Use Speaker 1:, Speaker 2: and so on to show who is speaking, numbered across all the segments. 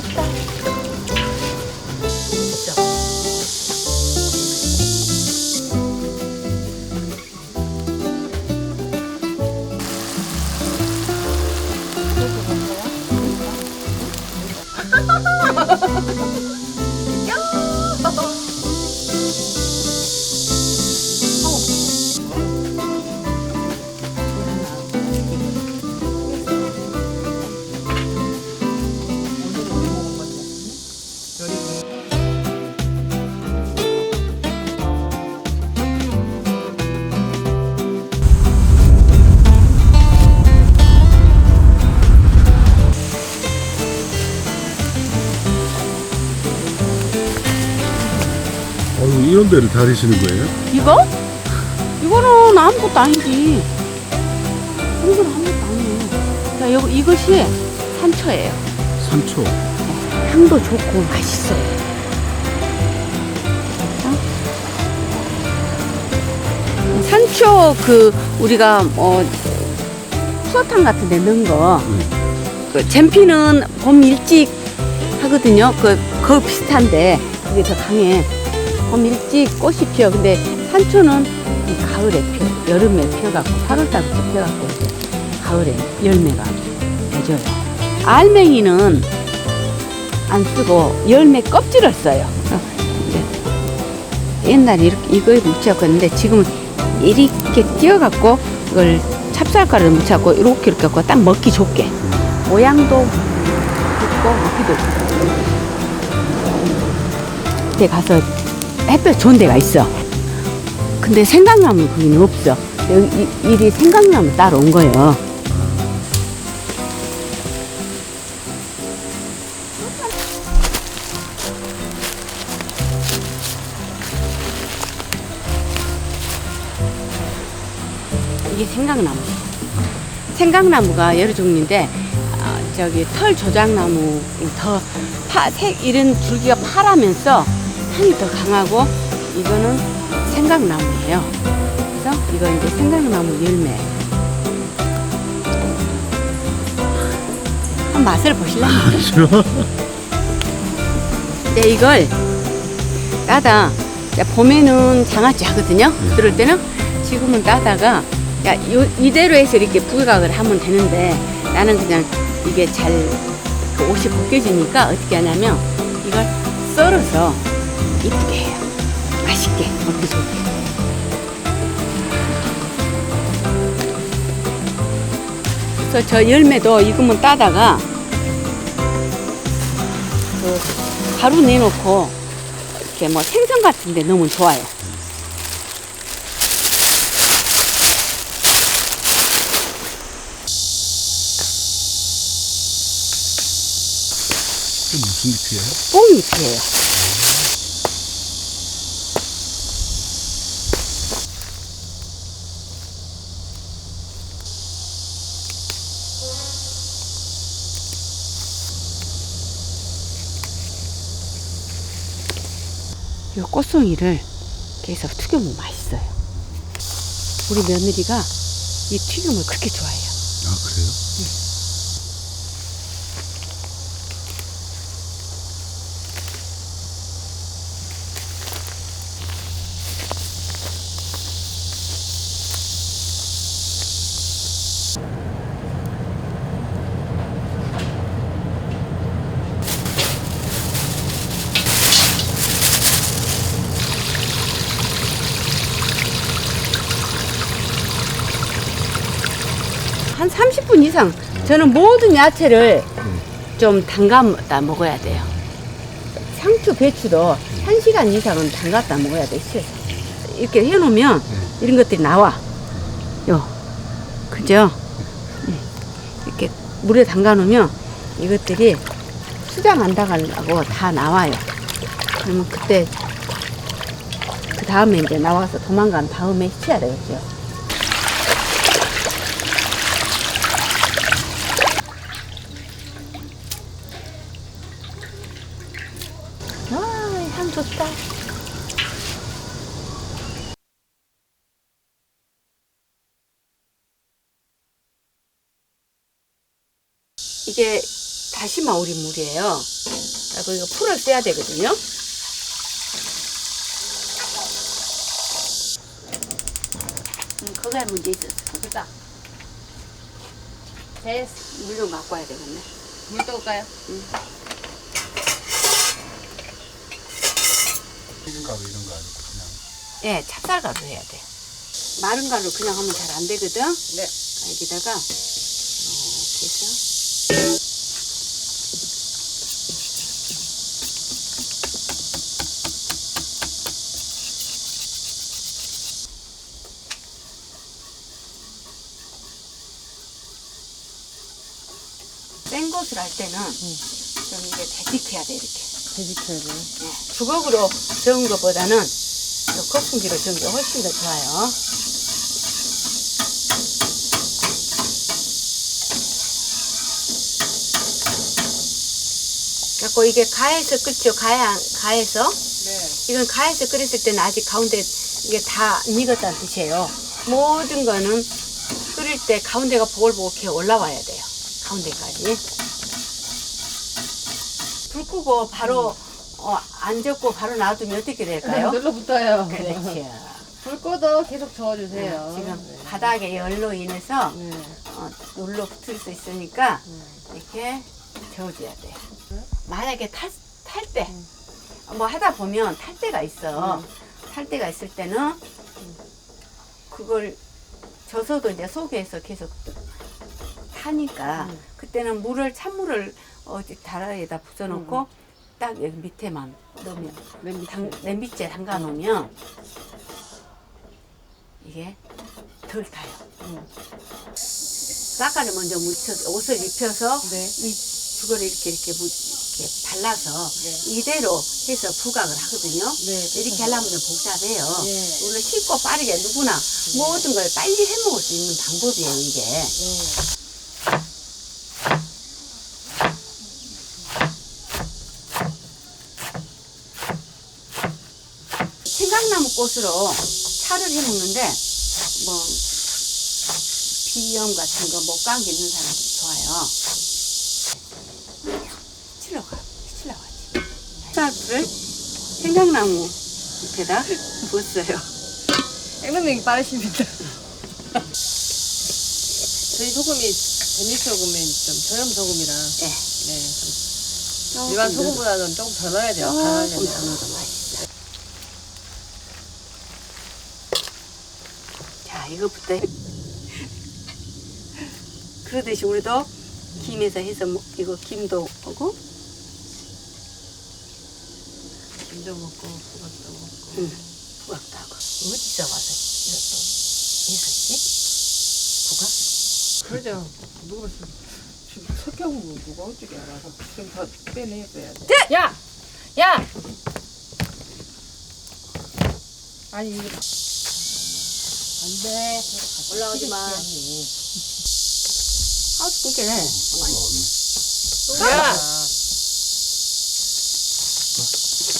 Speaker 1: 좋다.
Speaker 2: 이런 데를 다니시는 거예요?
Speaker 1: 이거? 이거는 아무것도 아니지. 이건 아무것도 아니에요. 자, 요, 이것이 산초예요.
Speaker 2: 산초.
Speaker 1: 향도 좋고 맛있어요. 어? 산초 그 우리가 뭐 수어탕 같은 데 넣은 거, 그 잼피는 봄 일찍 하거든요. 그, 그거 비슷한데 그게 더 강해. 봄 일찍 꽃이 피어. 근데 산초는 이 가을에 피어, 여름에 피어갖고 8월달부터 피어갖고 가을에 열매가 맺어요. 알맹이는 안 쓰고 열매 껍질을 써요. 옛날에 이렇게 이거에 묻혀갖는데 지금은 이렇게 띄어갖고 이걸 찹쌀가루를 묻혀갖고 이렇게 이렇게 갖고 딱 먹기 좋게 모양도 좋고 먹기도 좋고 데 가서 햇볕 좋은 데가 있어. 근데 생강나무 거기는 없어. 여기 이- 이리 생강나무 따로 온 거예요. 이게 생강나무. 생강나무가 여러 종류인데 아, 저기 털 조장나무 더 파, 색 이런 줄기가 파라면서 향이 더 강하고 이거는 생강나무예요. 그래서 이거 이제 생강나무 열매. 한 맛을 보실래요?
Speaker 2: 싫어?
Speaker 1: 네, 이걸 따다 야, 봄에는 장아찌 하거든요. 그럴 때는 지금은 따다가 야, 요, 이대로 해서 이렇게 부각을 하면 되는데 나는 그냥 이게 잘그 옷이 벗겨지니까 어떻게 하냐면 이걸 썰어서 이쁘게 해요. 맛있게 먹기 좋게. 그래서 저 열매도 익으면 따다가 그 가루 내놓고 이렇게 뭐 생선 같은 데 넣으면 좋아요.
Speaker 2: 이게 무슨 잎이에요?
Speaker 1: 뽕잎이에요. 꽃송이를 계속 튀겨면 맛있어요. 우리 며느리가 이 튀김을 그렇게 좋아해요.
Speaker 2: 아, 그래요?
Speaker 1: 한 30분 이상 저는 모든 야채를 좀 담가다 먹어야 돼요. 상추, 배추도 1시간 이상은 담갔다 먹어야 돼. 이렇게 해놓으면 이런 것들이 나와. 요. 그죠? 음. 이렇게 물에 담가 놓으면 이것들이 수장 안 당하려고 다 나와요. 그러면 그때 그 다음에 이제 나와서 도망간 다음에 식혀야 되겠죠. 아, 향 좋다. 이게 다시마 우린 물이에요. 그리고 이거 풀을 떼야 되거든요. 음, 그거에 문제 있었어.
Speaker 3: 됐다. 됐어.
Speaker 1: 물좀 갖고 와야 되겠네.
Speaker 3: 물 떠올까요?
Speaker 2: 튀김가루 이런 거 아니고 그냥.
Speaker 1: 예, 찹쌀가루 해야 돼. 마른 가루 그냥 하면 잘 안 되거든.
Speaker 3: 네.
Speaker 1: 여기다가 이렇게 해서 센 것을 할 때는 좀 이게 되직해야 돼 이렇게.
Speaker 3: 돼지켜야 돼.
Speaker 1: 네, 주걱으로 저은 것보다는 요 거품기로 저은 게 훨씬 더 좋아요. 갖고 이게 가해서 끓죠. 가야 가해서
Speaker 3: 네.
Speaker 1: 이건 가해서 끓였을 때는 아직 가운데 이게 다 안 익었다는 뜻이에요. 모든 거는 끓일 때 가운데가 보글보글해 올라와야 돼요. 가운데까지. 불 끄고 바로 어, 안 젓고 바로 놔두면 어떻게 될까요?
Speaker 3: 눌러붙어요.
Speaker 1: 그렇죠.
Speaker 3: 불 꺼도 계속 저어주세요.
Speaker 1: 지금 바닥에 열로 인해서
Speaker 3: 네.
Speaker 1: 어, 눌러 붙을 수 있으니까
Speaker 3: 네.
Speaker 1: 이렇게 저어줘야 돼요. 만약에 탈, 탈 때, 뭐 하다 보면 탈 때가 있어. 탈 때가 있을 때는 그걸 져서도 이제 속에서 계속 타니까
Speaker 3: 음.
Speaker 1: 그때는 물을 찬물을 어디 다라에다 부숴놓고 딱 여기 밑에만 넣으면
Speaker 3: 맨
Speaker 1: 당,
Speaker 3: 밑에.
Speaker 1: 냄비째 담가 놓으면 이게 덜 타요.
Speaker 3: 음.
Speaker 1: 쌀가루 먼저 묻혀 옷을 입혀서
Speaker 3: 네.
Speaker 1: 이 죽을 이렇게 이렇게, 무, 이렇게 발라서
Speaker 3: 네.
Speaker 1: 이대로 해서 부각을 하거든요.
Speaker 3: 네,
Speaker 1: 이렇게 하려면 좀 복잡해요.
Speaker 3: 예.
Speaker 1: 우리가 쉽고 빠르게 누구나 모든 걸 빨리 해먹을 수 있는 방법이에요, 이게.
Speaker 3: 네.
Speaker 1: 생강나무 꽃으로 차를 해 먹는데 뭐 비염 같은 거 목 감기 있는 사람 좋아요. 치러가, 치러가지. 쌀을 생강나무 밑에다 부었어요.
Speaker 3: 액면이 빠르십니다. 저희 소금이 재미소금이 좀 저염 소금이라
Speaker 1: 예.
Speaker 3: 네.
Speaker 1: 조금
Speaker 3: 일반 소금보다는 조금 더 넣어야 돼요.
Speaker 1: 조금 더
Speaker 3: 간하려면.
Speaker 1: 넣어도 맛있어. 자, 이거부터 그러듯이 우리도 김에서 해서 먹, 이거 김도 오고
Speaker 3: 김도 먹고 그것도 먹고.
Speaker 1: 응, 부각도 하고 어디서 와서 이것도 했었지? 부각?
Speaker 3: 그러죠. 누가 지금 지금 석경구 누가 어떻게 알아서 지금 다 빼내야 돼. 야, 야. 아니 이거 안 돼 올라오지 마.
Speaker 1: 아, 그게
Speaker 3: 야.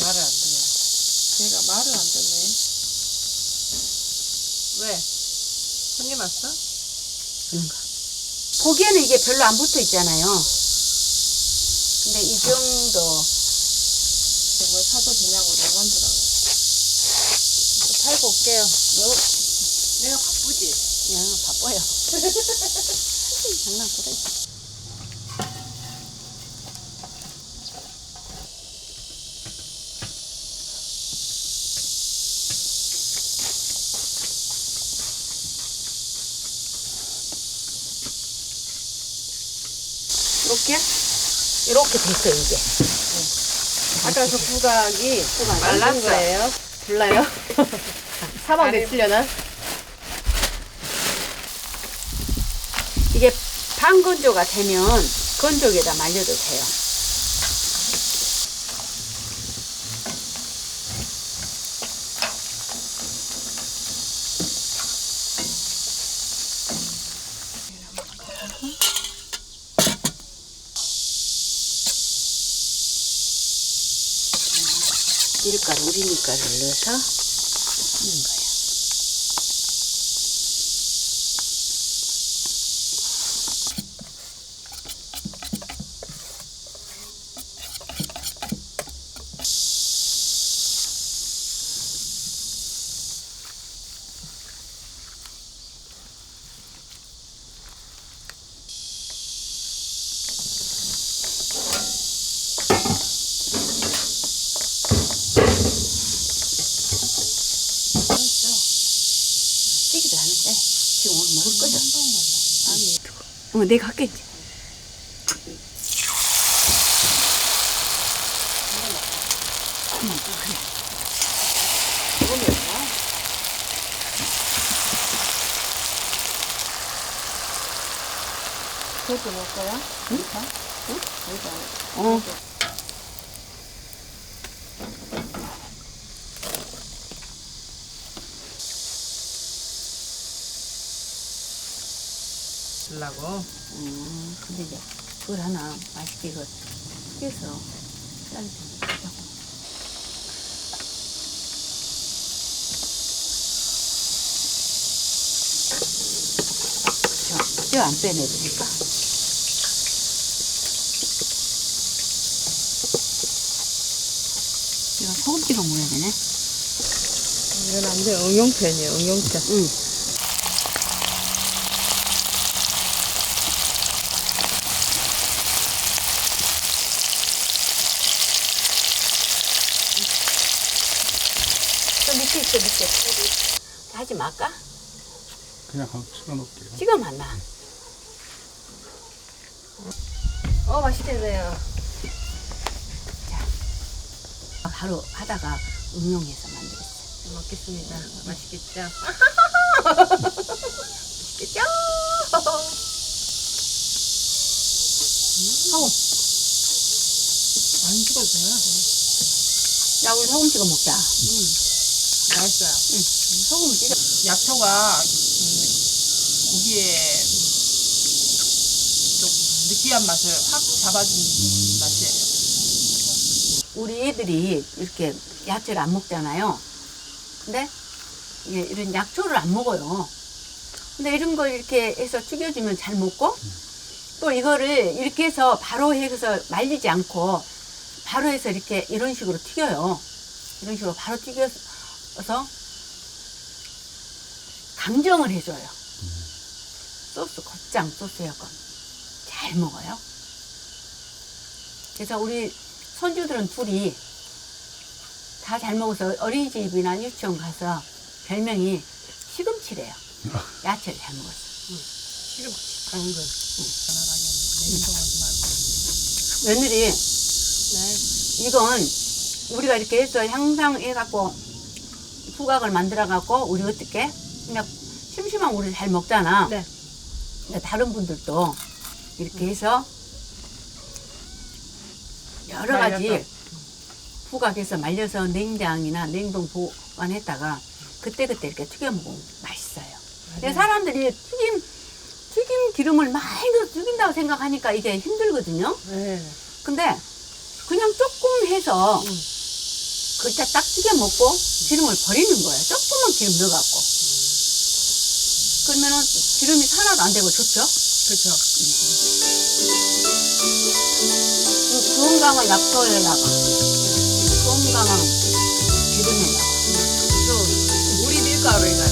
Speaker 3: 말을 안 듣네. 걔가 말을 안 듣네. 왜? 손님 왔어?
Speaker 1: 그런가. 보기에는 이게 별로 안 붙어 있잖아요. 근데 이 정도
Speaker 3: 정말 사도 되냐고 내가 한더라고. 팔고 올게요.
Speaker 1: 너 내가 바쁘지? 야, 바빠요. 장난 그래. 이렇게? 이렇게 됐어요, 이게.
Speaker 3: 아까 그 부각이
Speaker 1: 부각
Speaker 3: 말랐어. 거예요.
Speaker 1: 불러요?
Speaker 3: 사방
Speaker 1: 아니,
Speaker 3: 됐으려나?
Speaker 1: 이게 반건조가 되면 건조기에다 말려도 돼요. 밀가루, 우리 밀가루를 넣어서 하는 거예요. 지금 오늘 먹을 거죠? 아니. 어, 내가 할게 그래.
Speaker 3: 그것도 먹을 거야?
Speaker 1: 응?
Speaker 3: 응?
Speaker 1: 어.
Speaker 3: 주려고.
Speaker 1: 음, 근데 이제 그걸 하나 맛있게 이거 튀겨서 쌀 뼈안 빼내도 될까? 이거 소금 찍어 먹어야 되네.
Speaker 3: 이건 안 돼. 응용편이에요. 응용편.
Speaker 1: 응. 저 밑에 있어 밑에. 하지 말까?
Speaker 2: 그냥 한번 찍어 놓을게요.
Speaker 1: 찍어 만나.
Speaker 3: 어, 맛있겠네요.
Speaker 1: 바로 하다가 응용해서 만들었어.
Speaker 3: 잘 먹겠습니다. 맛있겠죠?
Speaker 1: 맛있겠죠? 소금.
Speaker 3: 안 죽어도 돼요.
Speaker 1: 야 우리 소금 찍어 먹자.
Speaker 3: 맛있어요.
Speaker 1: 소금 찍어.
Speaker 3: 약초가 음, 고기에 좀 느끼한 맛을 확 잡아주는 맛이에요.
Speaker 1: 우리 애들이 이렇게 야채를 안 먹잖아요. 근데 이런 약초를 안 먹어요. 근데 이런 걸 이렇게 해서 튀겨주면 잘 먹고 또 이거를 이렇게 해서 바로 해서 말리지 않고 바로 해서 이렇게 이런 식으로 튀겨요. 이런 식으로 바로 튀겨서 강정을 해줘요. 소스, 곱창 소스여건 잘 먹어요. 그래서 우리 손주들은 둘이 다 잘 먹어서 어린이집이나 유치원 가서 별명이 시금치래요. 야채를 잘 먹었어.
Speaker 3: 시금치, 당근. 편안하게 냉동하지 말고.
Speaker 1: 며느리
Speaker 3: 네.
Speaker 1: 이건 우리가 이렇게 해서 향상해갖고 후각을 만들어갖고 우리 어떻게 그냥 심심하면 우리 잘 먹잖아.
Speaker 3: 네.
Speaker 1: 근데 다른 분들도 이렇게 해서 여러 가지. 후각해서 말려서 냉장이나 냉동 보관했다가 그때그때 이렇게 튀겨 먹으면 맛있어요. 근데 사람들이 튀김 튀김 기름을 많이 넣어서 튀긴다고 생각하니까 이게 힘들거든요.
Speaker 3: 네.
Speaker 1: 근데 그냥 조금 해서
Speaker 3: 음.
Speaker 1: 그때 딱 튀겨 먹고 기름을 버리는 거예요. 조금만 기름 넣어갖고. 그러면은 기름이 하나도 안 되고 좋죠?
Speaker 3: 그렇죠.
Speaker 1: 음. 건강은 약초에 나가. 건강은 기름에 나가. 또 우리 밀가루에 나가.